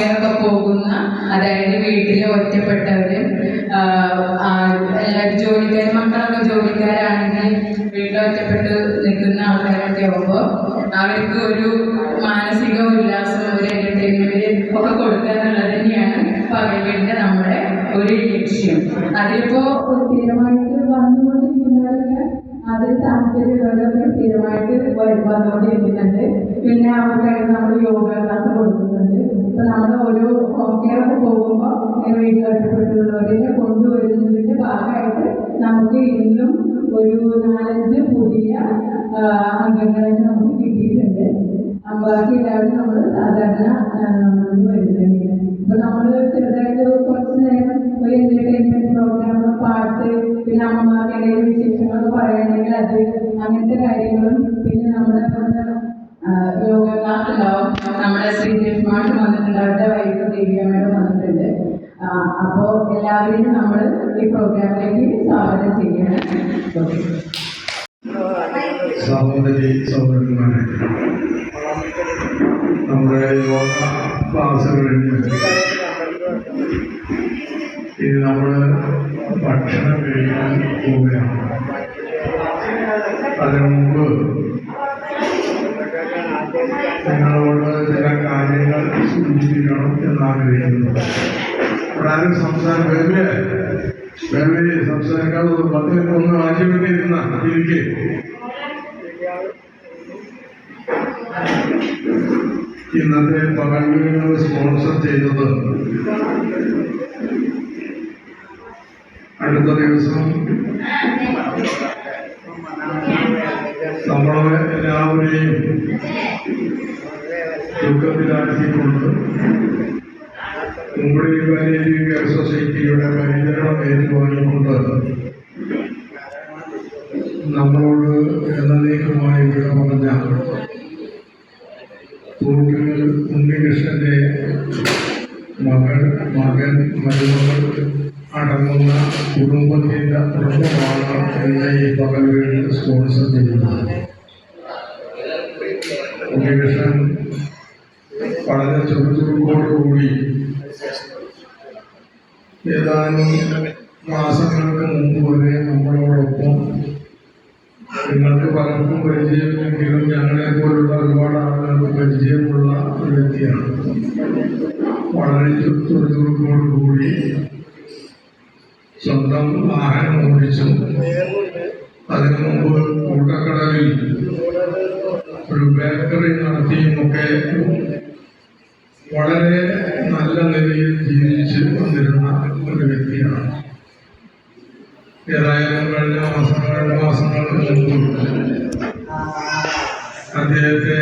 ഒക്കെ പോകുന്ന അതായത് വീട്ടിലെ ഒറ്റപ്പെട്ടവരും എല്ലാവരും ജോലിക്കാർ മക്കളൊക്കെ ജോലിക്കാരാണെങ്കിൽ വീട്ടിൽ ഒറ്റപ്പെട്ട് നിൽക്കുന്ന ആൾക്കാരൊക്കെ ആകുമ്പോൾ അവർക്ക് ഒരു മാനസിക ഉല്ലാസം ഒരു എന്റർടൈൻമെന്റ് ഒക്കെ കൊടുക്കുക എന്നുള്ളത് തന്നെയാണ് പറയേണ്ടത് നമ്മുടെ ഒരു ലക്ഷ്യം. അതിപ്പോ സ്ഥിരമായിട്ട് വന്നുകൊണ്ടിരിക്കുന്നവരൊക്കെ അത് താല്പര്യമുള്ളവരൊക്കെ സ്ഥിരമായിട്ട് വന്നുകൊണ്ടിരിക്കുന്നുണ്ട്. പിന്നെ അവർക്കായിട്ട് നമ്മൾ യോഗ കൊടുക്കുന്നുണ്ട് ഇപ്പൊ നമ്മൾ ഓരോ ഹോം കെയർ ഒക്കെ പോകുമ്പോൾ വീട്ടിൽ കൊണ്ടുവരുന്നതിന്റെ ഭാഗമായിട്ട് നമുക്ക് ഇന്നും ഒരു നാലഞ്ച് പുതിയ അംഗങ്ങളെ നമുക്ക് കിട്ടിയിട്ടുണ്ട്. ബാക്കി എല്ലാവരും നമ്മൾ സാധാരണ വരുന്നുണ്ട് ഇപ്പൊ നമ്മൾ ചെറുതായിട്ട് കുറച്ച് നേരം ഒരു എന്റർടൈൻമെന്റ് പ്രോഗ്രാം പാട്ട് പിന്നെ അമ്മമാർക്കിടയിൽ വിശേഷങ്ങൾ പറയുകയാണെങ്കിൽ മാഷ് വന്നിട്ടുണ്ട്. അവരുടെ വൈഫ് വന്നിട്ടുണ്ട്. അപ്പോ എല്ലാവരെയും നമ്മൾ ഈ പ്രോഗ്രാമിലേക്ക് സ്വാഗതം ചെയ്യണം സഹോദരി സഹോദരന്മാരെ നമ്മുടെ യോഗ ക്ലാസ് കഴിഞ്ഞു ഇനി നമ്മൾ ഭക്ഷണം കഴിക്കാൻ പോവുകയാണ്. അതിനു മുമ്പ് നിങ്ങളോട് കാര്യങ്ങൾ സൂചിപ്പിക്കണം എന്നാഗ്രഹിക്കുന്നു ഇവിടെ ആരും സംസാരം വരില്ലേ വരില്ലേ സംസാരിക്കാതെ ഒരു പത്ത് ഒന്ന് വാങ്ങി വേണ്ടിയിരുന്ന ഇരിക്കേ ഇന്നത്തെ പകങ്ങൾ സ്പോൺസർ ചെയ്തത് അടുത്ത ദിവസം നമ്മളെ എല്ലാവരെയും ദുഃഖത്തിലാക്കിക്കൊണ്ട് മുമ്പടി പാലിയേറ്റീവ് കെയർ സൊസൈറ്റിയുടെ പരിചരണം ഏറ്റുവാങ്ങിക്കൊണ്ട് നമ്മളോട് എന്നേക്കുമായി വിട പറഞ്ഞ തൂക്കിൽ ഉണ്ണികൃഷ്ണന്റെ മകൾ മകൻ മരുമകൾ അടങ്ങുന്ന കുടുംബത്തിന്റെ കുടുംബമാണ് എന്നെ ഈ പകൽ വീട്ടിൽ സ്പോൺസർ ചെയ്യുന്നത് ഉണ്ണികൃഷ്ണൻ വളരെ ചുറുചുറുക്കോടുകൂടി ഏതാനും മാസങ്ങൾക്ക് മുമ്പ് വരെ നമ്മളോടൊപ്പം നിങ്ങൾക്ക് പലർക്കും പരിചയമില്ലെങ്കിലും ഞങ്ങളെ പോലുള്ള ഒരുപാട് ആളുകൾക്ക് പരിചയമുള്ള ഒരു വ്യക്തിയാണ്. വളരെ ചുറ്റുചുറുക്കോടുകൂടി സ്വന്തം വാഹനം ഓടിച്ചു അതിനു മുമ്പ് കൂട്ടക്കടവിൽ ഒരു ബേക്കറി നടത്തിയുമൊക്കെ വളരെ നല്ല നിലയിൽ ജീവിച്ച് വന്നിരുന്ന ഒരു വ്യക്തിയാണ്. ഏതായാലും കഴിഞ്ഞ മാസങ്ങൾ മാസങ്ങൾ അദ്ദേഹത്തെ